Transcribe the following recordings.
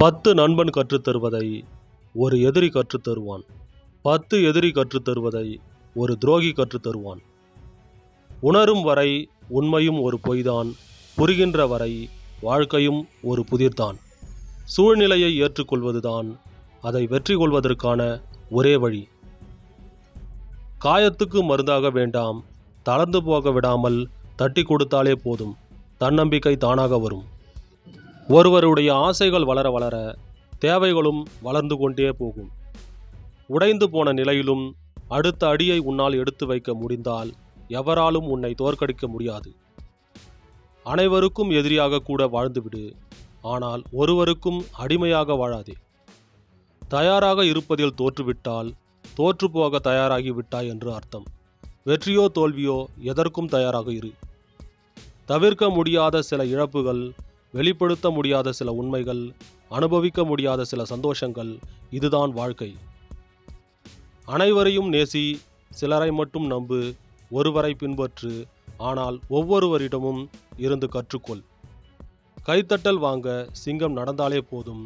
பத்து நண்பன் கற்றுத்தருவதை ஒரு எதிரி கற்றுத்தருவான். பத்து எதிரி கற்றுத்தருவதை ஒரு துரோகி கற்றுத்தருவான். உணரும் வரை உண்மையும் ஒரு பொய்தான் புரிகின்ற வரை வாழ்க்கையும் ஒரு புதிர்தான். சூழ்நிலையை ஏற்றுக்கொள்வதுதான் அதை வெற்றி கொள்வதற்கான ஒரே வழி. காயத்துக்கு மருந்தாக வேண்டாம் தளர்ந்து போக விடாமல் தட்டி கொடுத்தாலே போதும் தன்னம்பிக்கை தானாக வரும். ஒருவருடைய ஆசைகள் வளர வளர தேவைகளும் வளர்ந்து கொண்டே போகும். உடைந்து போன நிலையிலும் அடுத்த அடியை உன்னால் எடுத்து வைக்க முடிந்தால் எவராலும் உன்னை தோற்கடிக்க முடியாது. அனைவருக்கும் எதிரியாக கூட வாழ்ந்துவிடு ஆனால் ஒருவருக்கும் அடிமையாக வாழாதே. தயாராக இருப்பதில் தோற்றுவிட்டால் தோற்றுப்போக தயாராகி விட்டாய் என்று அர்த்தம். வெற்றியோ தோல்வியோ எதற்கும் தயாராக இரு. தவிர்க்க முடியாத சில இழப்புகள் வெளிப்படுத்த முடியாத சில உண்மைகள் அனுபவிக்க முடியாத சில சந்தோஷங்கள் இதுதான் வாழ்க்கை. அனைவரையும் நேசி சிலரை மட்டும் நம்பு ஒருவரை பின்பற்று ஆனால் ஒவ்வொருவரிடமும் இருந்து கற்றுக்கொள். கைத்தட்டல் வாங்க சிங்கம் நடந்தாலே போதும்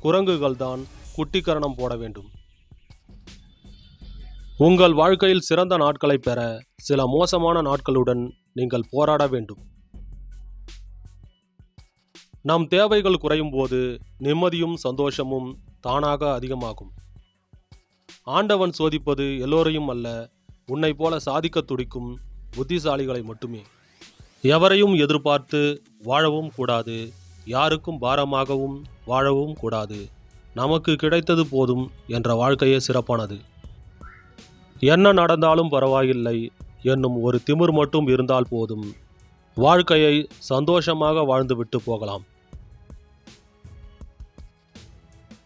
குரங்குகள் தான் குட்டிக்கரணம் போட வேண்டும். உங்கள் வாழ்க்கையில் சிறந்த நாட்களை பெற சில மோசமான நாட்களுடன் நீங்கள் போராட வேண்டும். நம் தேவைகள் குறையும் போது நிம்மதியும் சந்தோஷமும் தானாக அதிகமாகும். ஆண்டவன் சோதிப்பது எல்லோரையும் அல்ல உன்னை போல சாதிக்க துடிக்கும் புத்திசாலிகளை மட்டுமே. எவரையும் எதிர்பார்த்து வாழவும் கூடாது யாருக்கும் பாரமாகவும் வாழவும் கூடாது. நமக்கு கிடைத்தது போதும் என்ற வாழ்க்கையே சிறப்பானது. என்ன நடந்தாலும் பரவாயில்லை என்னும் ஒரு திமிர் மட்டும் இருந்தால் போதும். வாழ்க்கையை சந்தோஷமாக வாழ்ந்துவிட்டு போகலாம்.